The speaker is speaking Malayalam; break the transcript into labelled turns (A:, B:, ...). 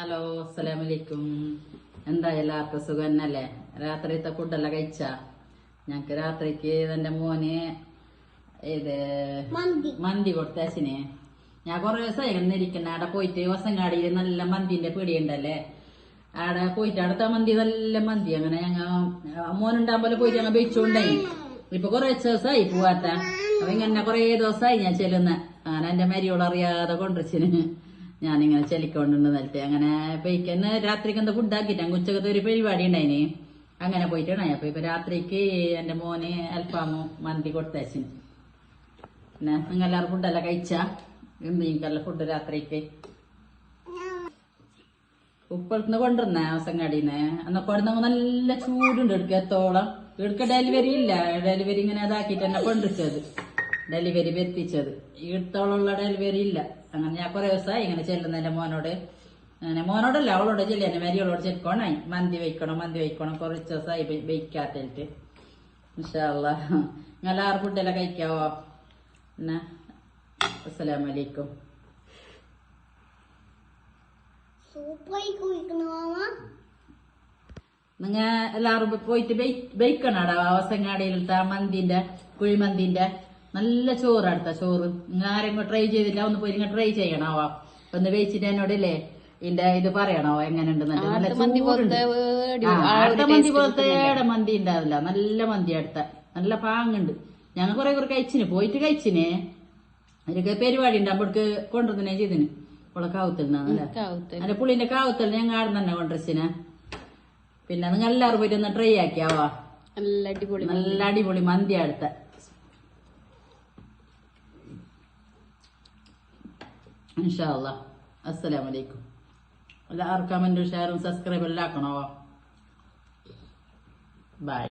A: ഹലോ അസ്സലാമലൈക്കും. എന്താ എല്ലാവർക്കും സുഖം തന്നെയല്ലേ രാത്രിത്തെ ഫുഡെല്ലാം കഴിച്ച? ഞങ്ങക്ക് രാത്രിക്ക് എന്റെ മോന് ഇത്
B: മന്തി.
A: കൊടുത്തേശിനെ ഞാൻ കൊറേ ദിവസമായി ഇരിക്കുന്ന അവിടെ പോയിട്ട് വസങ്ങാടിയിൽ നല്ല മന്തിന്റെ പീടിയുണ്ടല്ലേ അവിടെ പോയിട്ട് അടുത്ത മന്തി നല്ല മന്തി. അങ്ങനെ ഞങ്ങ മോനുണ്ടാകുമ്പോൾ പോയിട്ട് ഞങ്ങൾ വെച്ചുകൊണ്ടായി ഇപ്പൊ കൊറേ ദിവസമായി പോവാത്ത. അപ്പൊ ഇങ്ങനെ കൊറേ ദിവസമായി ഞാൻ ചെല്ലുന്ന. അങ്ങനെ എന്റെ മരിയോട് അറിയാതെ കൊണ്ടുവച്ചിന്. ഞാനിങ്ങനെ ചെലിക്കൊണ്ടുണ്ട് നിലത്തെ. അങ്ങനെ പോയിക്കന്ന് രാത്രിക്ക് എന്താ ഫുഡ് ആക്കിയിട്ട്. അങ്ങ് ഉച്ചക്കത്തെ ഒരു പരിപാടി ഉണ്ടായിന്. അങ്ങനെ പോയിട്ടാണ് അപ്പൊ ഇപ്പൊ രാത്രിക്ക് എന്റെ മോന് അൽഫാമും മന്തി കൊടുത്തേച്ചിന് പിന്നെ നിങ്ങൾ എല്ലാവരും ഫുഡെല്ലാം കഴിച്ചാ? എന്തെങ്കിലും ഫുഡ് രാത്രിക്ക്? ഉപ്പളത്തുനിന്ന് കൊണ്ടുവന്ന അവസങ്ങാടിന്ന്. അന്ന് കൊടുന്ന നല്ല ചൂടുണ്ട് എടുക്കുക എത്തോളം? എടുക്ക ഡെലിവറി ഇല്ല. ഡെലിവറി ഇങ്ങനെ അതാക്കിട്ട് എന്നെ കൊണ്ടിട്ടത് ഡെലിവറി എത്തിച്ചത് ഈടത്തോളമുള്ള ഡെലിവറി ഇല്ല. അങ്ങനെ ഞാൻ കുറെ ദിവസമായി ഇങ്ങനെ ചെല്ലുന്ന എന്റെ മോനോട്. അങ്ങനെ മോനോടല്ല അവളോട് ചെല്ലി. എന്നെ മരിയോളോട് ചെല്ലിക്കോണായി മന്തി വയ്ക്കണം മന്തി വയ്ക്കണം. കുറച്ച് ദിവസമായി വയ്ക്കാത്തിട്ട് ഇൻഷാല്ല നിങ്ങൾ ആറ് ഫുഡെല്ലാം കഴിക്കാവോ? എന്നാ
B: അസ്സലാം വലൈക്കും
A: നിങ്ങ എല്ലാവരും പോയിട്ട് ബൈക്കണാടാ? അവസങ്ങാടിയിലത്തെ മന്തിന്റെ കുഴിമന്തിന്റെ നല്ല ചോറ് അടുത്ത ചോറ്. നിങ്ങൾ ആരെങ്കിലും ട്രൈ ചെയ്തില്ല ഒന്ന് പോയി നിങ്ങൾ ട്രൈ ചെയ്യണാവാ? ഒന്ന് വെച്ചിട്ട് എന്നോടില്ലേ? ഇതിന്റെ ഇത് പറയണോ? എങ്ങനെ നല്ല അടുത്ത മന്തി പോലത്തെ ഏടെ മന്തി ഉണ്ടാവില്ല. നല്ല മന്തി അടുത്ത. നല്ല പാങ്ങുണ്ട്. ഞങ്ങൾ കുറെ കുറെ കഴിച്ചിന്. പോയിട്ട് കഴിച്ചിന്. അവരൊക്കെ പരിപാടി ഉണ്ട്. അപ്പോഴേക്ക് കൊണ്ടുവന്നേ ചെയ്തിന് അവളെ കാവത്തിൽ അതിന്റെ പുള്ളിന്റെ കാവത്തൽ ഞങ്ങൾ ആടെ തന്നെ കൊണ്ടുവച്ചിന് പിന്നെ നിങ്ങൾ എല്ലാവരും പോയിട്ട് ഒന്ന് ട്രൈ ആക്കിയാവാ?
C: നല്ല അടിപൊളി
A: നല്ല അടിപൊളി മന്തി അടുത്ത. ഇൻഷാല്ല അസ്സലാമലൈക്കും എല്ലാവർക്കും കമന്റും ഷെയറും സബ്സ്ക്രൈബ് എല്ലാം ആക്കണോ ബൈ